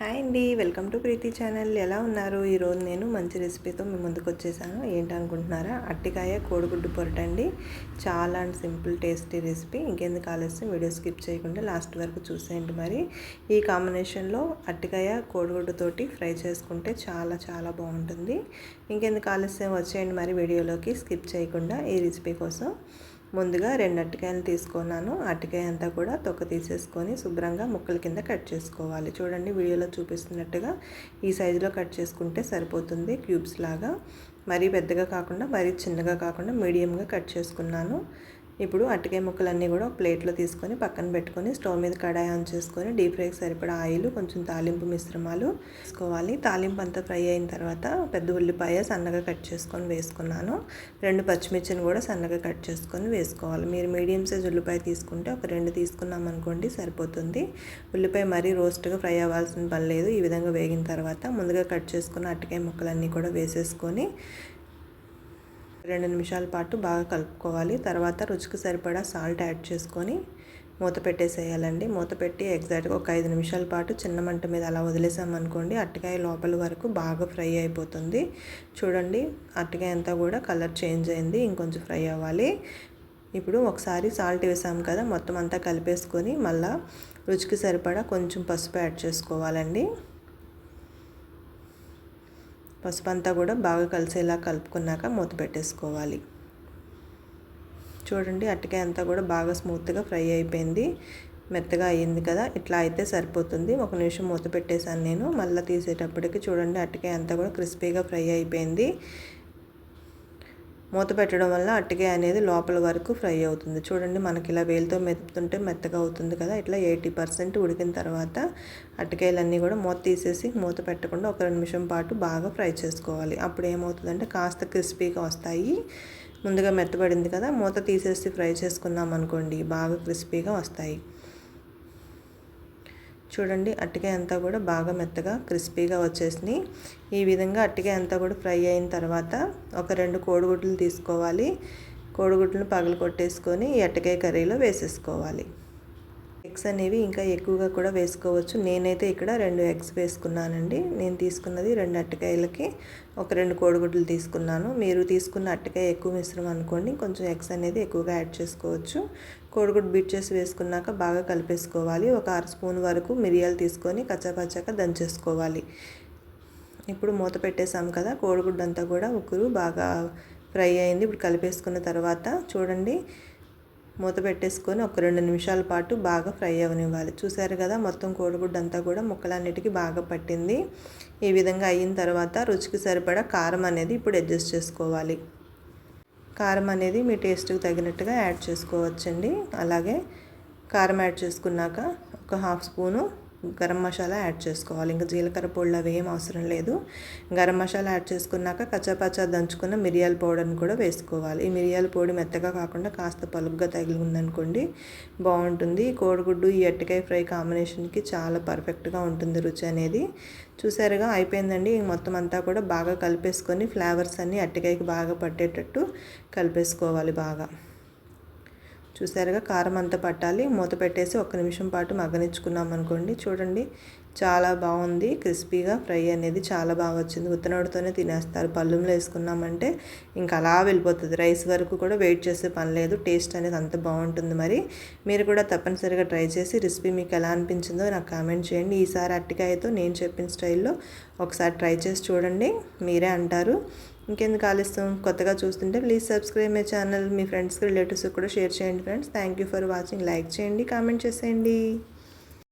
Hi అండి welcome to Preethi channel. ఎలా ఉన్నారు? ఈరోజు నేను మంచి రెసిపీతో మీ ముందుకు వచ్చేసాను. ఏంటనుకుంటున్నారా? అట్టికాయ కోడిగుడ్డు పొరట అండి. చాలా అండ్ సింపుల్ టేస్టీ రెసిపీ. ఇంకెందుకు ఆలస్యం? వీడియో స్కిప్ చేయకుండా లాస్ట్ వరకు చూసేయండి మరి. ఈ కాంబినేషన్లో అట్టికాయ కోడిగుడ్డుతోటి ఫ్రై చేసుకుంటే చాలా చాలా బాగుంటుంది. ఇంకెందుకు ఆలస్యం? వచ్చేయండి మరి వీడియోలోకి. స్కిప్ చేయకుండా ఈ రెసిపీ కోసం. ముందుగా రెండు అరటికాయలు తీసుకున్నాను. అరటికాయ అంతా కూడా తొక్క తీసేసుకొని శుభ్రంగా ముక్కల కింద కట్ చేసుకోవాలి. చూడండి వీడియోలో చూపిస్తున్నట్టుగా ఈ సైజులో కట్ చేసుకుంటే సరిపోతుంది క్యూబ్స్ లాగా. మరీ పెద్దగా కాకుండా మరీ చిన్నగా కాకుండా మీడియంగా కట్ చేసుకున్నాను. ఇప్పుడు అట్టికాయ ముక్కలన్నీ కూడా ఒక ప్లేట్లో తీసుకొని పక్కన పెట్టుకొని స్టవ్ మీద కడాయి ఆన్ చేసుకొని డీప్ ఫ్రైకి సరిపడా ఆయిల్ కొంచెం తాలింపు మిశ్రమాలు వేసుకోవాలి. తాలింపు అంతా ఫ్రై అయిన తర్వాత పెద్ద ఉల్లిపాయ సన్నగా కట్ చేసుకొని వేసుకున్నాను. రెండు పచ్చిమిర్చిని కూడా సన్నగా కట్ చేసుకొని వేసుకోవాలి. మీరు మీడియం సైజ్ ఉల్లిపాయ తీసుకుంటే ఒక రెండు తీసుకున్నాం అనుకోండి సరిపోతుంది. ఉల్లిపాయ మరీ రోస్ట్గా ఫ్రై అవ్వాల్సిన పని లేదు. ఈ విధంగా వేగిన తర్వాత ముందుగా కట్ చేసుకున్న అట్టికాయ ముక్కలన్నీ కూడా వేసేసుకొని రెండు నిమిషాల పాటు బాగా కలుపుకోవాలి. తర్వాత రుచికి సరిపడా సాల్ట్ యాడ్ చేసుకొని మూత పెట్టేసేయాలండి. మూత పెట్టి ఎగ్జాక్ట్గా ఒక ఐదు నిమిషాల పాటు చిన్న మంట మీద అలా వదిలేసామనుకోండి అట్టకాయ లోపల వరకు బాగా ఫ్రై అయిపోతుంది. చూడండి అట్టకాయ అంతా కూడా కలర్ చేంజ్ అయింది ఇంకొంచెం ఫ్రై అవ్వాలి. ఇప్పుడు ఒకసారి సాల్ట్ వేసాం కదా మొత్తం అంతా కలిపేసుకొని మళ్ళీ రుచికి సరిపడా కొంచెం పసుపు యాడ్ చేసుకోవాలండి. పసుపు అంతా కూడా బాగా కలిసేలా కలుపుకున్నాక మూత పెట్టేసుకోవాలి. చూడండి అట్టకాయ అంతా కూడా బాగా స్మూత్గా ఫ్రై అయిపోయింది. మెత్తగా అయ్యింది కదా ఇట్లా అయితే సరిపోతుంది. ఒక నిమిషం మూత పెట్టేశాను నేను. మళ్ళీ తీసేటప్పటికి చూడండి అట్టకాయ అంతా కూడా క్రిస్పీగా ఫ్రై అయిపోయింది. మూత పెట్టడం వల్ల అట్టికాయ అనేది లోపల వరకు ఫ్రై అవుతుంది. చూడండి మనకి ఇలా వేలుతో మెత్తుంటే మెత్తగా అవుతుంది కదా. ఇట్లా ఎయిటీ పర్సెంట్ ఉడికిన తర్వాత అట్టికాయలన్నీ కూడా మూత తీసేసి మూత పెట్టకుండా ఒక నిమిషం పాటు బాగా ఫ్రై చేసుకోవాలి. అప్పుడు ఏమవుతుందంటే కాస్త క్రిస్పీగా వస్తాయి. ముందుగా మెత్తబడింది కదా మూత తీసేసి ఫ్రై చేసుకున్నాం అనుకోండి బాగా క్రిస్పీగా వస్తాయి. చూడండి అట్టికాయ అంతా కూడా బాగా మెత్తగా క్రిస్పీగా వచ్చేసింది. ఈ విధంగా అట్టికాయ అంతా కూడా ఫ్రై అయిన తర్వాత ఒక రెండు కోడిగుడ్లు తీసుకోవాలి. కోడిగుడ్లను పగలు కొట్టేసుకొని ఈ అట్టకాయ కర్రీలో వేసేసుకోవాలి. ఎగ్స్ అనేవి ఇంకా ఎక్కువగా కూడా వేసుకోవచ్చు. నేనైతే ఇక్కడ రెండు ఎగ్స్ వేసుకున్నానండి. నేను తీసుకున్నది రెండు అట్టకాయలకి ఒక రెండు కోడిగుడ్లు తీసుకున్నాను. మీరు తీసుకున్న అట్టకాయ ఎక్కువ మిశ్రమం అనుకోండి. కొంచెం ఎగ్స్ అనేది ఎక్కువగా యాడ్ చేసుకోవచ్చు. కోడిగుడ్డు బీట్ చేసి వేసుకున్నాక బాగా కలిపేసుకోవాలి. ఒక అర స్పూన్ వరకు మిరియాలు తీసుకొని కచ్చాపచ్చాక దంచేసుకోవాలి. ఇప్పుడు మూత పెట్టేసాం కదా కోడిగుడ్డు అంతా కూడా ఉక్కురు బాగా ఫ్రై అయింది. ఇప్పుడు కలిపేసుకున్న తర్వాత చూడండి. మూత పెట్టేసుకొని ఒక రెండు నిమిషాల పాటు బాగా ఫ్రై అవనివ్వాలి. చూసారు కదా మొత్తం కోడిగుడ్డు అంతా కూడా ముక్కలన్నిటికీ బాగా పట్టింది. ఈ విధంగా అయిన తర్వాత రుచికి సరిపడా కారం అనేది ఇప్పుడు అడ్జస్ట్ చేసుకోవాలి. కారం అనేది మీ టేస్ట్కి తగినట్టుగా యాడ్ చేసుకోవచ్చండి. అలాగే కారం యాడ్ చేసుకున్నాక ఒక half spoon garam masala add చేసుకోవాలి. ఇంకా జీలకర్ర పొడులు అవి ఏం అవసరం లేదు. గరం మసాలా యాడ్ చేసుకున్నాక కచ్చాపచ్చా దంచుకున్న మిరియాల పౌడర్ని కూడా వేసుకోవాలి. ఈ మిరియాల పొడి మెత్తగా కాకుండా కాస్త పలుగ్గా తగిలి ఉందనుకోండి బాగుంటుంది కోడిగుడ్డు ఈ ఎట్టకాయ ఫ్రై కాంబినేషన్కి చాలా పర్ఫెక్ట్గా ఉంటుంది రుచి అనేది. చూసారుగా? అయిపోయిందండి. మొత్తం అంతా కూడా బాగా కలిపేసుకొని ఫ్లేవర్స్ అన్నీ అట్టకాయకి బాగా పట్టేటట్టు కలిపేసుకోవాలి బాగా. చూసారుగా కారం అంతా పట్టాలి. మూత పెట్టేసి ఒక్క నిమిషం పాటు మగ్గనిచ్చుకున్నాం అనుకోండి. చూడండి చాలా బాగుంది. క్రిస్పీగా ఫ్రై అనేది చాలా బాగా వచ్చింది. ఉత్తనోడితోనే తినేస్తారు. పళ్ళుంలో వేసుకున్నామంటే ఇంకా అలా వెళ్ళిపోతుంది. రైస్ వరకు కూడా వెయిట్ చేసే పని లేదు. టేస్ట్ అనేది అంత బాగుంటుంది మరి. మీరు కూడా తప్పనిసరిగా ట్రై చేసి రెసిపీ మీకు ఎలా అనిపించిందో నాకు కామెంట్ చేయండి. ఈసారి అట్టికాయతో నేను చెప్పిన స్టైల్లో ఒకసారి ట్రై చేసి చూడండి. మీరే అంటారు. ఇంకెందుకు ఆలస్యం? కొత్తగా చూస్తుంటే ప్లీజ్ సబ్స్క్రైబ్ మై ఛానల్ మీ ఫ్రెండ్స్కి రిలేటివ్స్కి కూడా షేర్ చేయండి friends thank you for watching like చేయండి కామెంట్ చేసేయండి.